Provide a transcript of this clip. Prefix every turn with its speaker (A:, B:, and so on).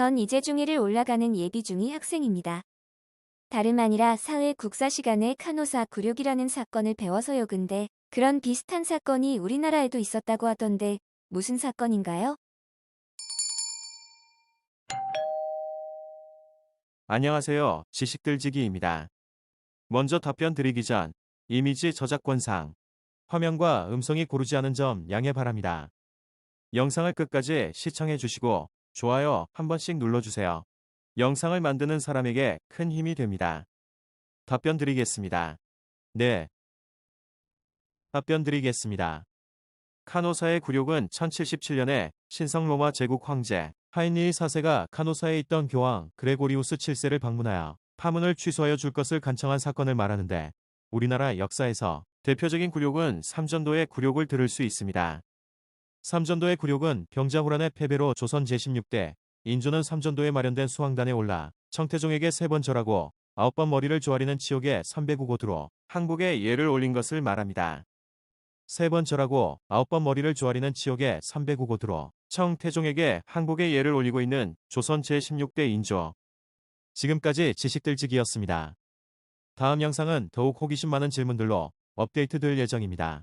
A: 전 이제 중1을 올라가는 예비 중2 학생입니다. 다름 아니라 사회 국사 시간에 카노사 굴욕이라는 사건을 배워서요. 근데 그런 비슷한 사건이 우리나라에도 있었다고 하던데 무슨 사건인가요?
B: 안녕하세요. 지식들지기입니다. 먼저 답변 드리기 전 이미지 저작권상 화면과 음성이 고르지 않은 점 양해 바랍니다. 영상을 끝까지 시청해 주시고 좋아요 한 번씩 눌러주세요. 영상을 만드는 사람에게 큰 힘이 됩니다. 답변 드리겠습니다. 네. 답변 드리겠습니다. 카노사의 굴욕은 1077년에 신성 로마 제국 황제 하인리 4세가 카노사에 있던 교황 그레고리우스 7세를 방문하여 파문을 취소하여 줄 것을 간청한 사건을 말하는데 우리나라 역사에서 대표적인 굴욕은 삼전도의 굴욕을 들을 수 있습니다. 삼전도의 굴욕은 병자호란의 패배로 조선 제16대 인조는 삼전도에 마련된 수왕단에 올라 청태종에게 세 번 절하고 아홉 번 머리를 조아리는 치욕에 선배구고드로 항복에 예를 올린 것을 말합니다. 세 번 절하고 아홉 번 머리를 조아리는 치욕에 선배구고드로 청태종에게 항복의 예를 올리고 있는 조선 제16대 인조. 지금까지 지식들지기였습니다. 다음 영상은 더욱 호기심 많은 질문들로 업데이트 될 예정입니다.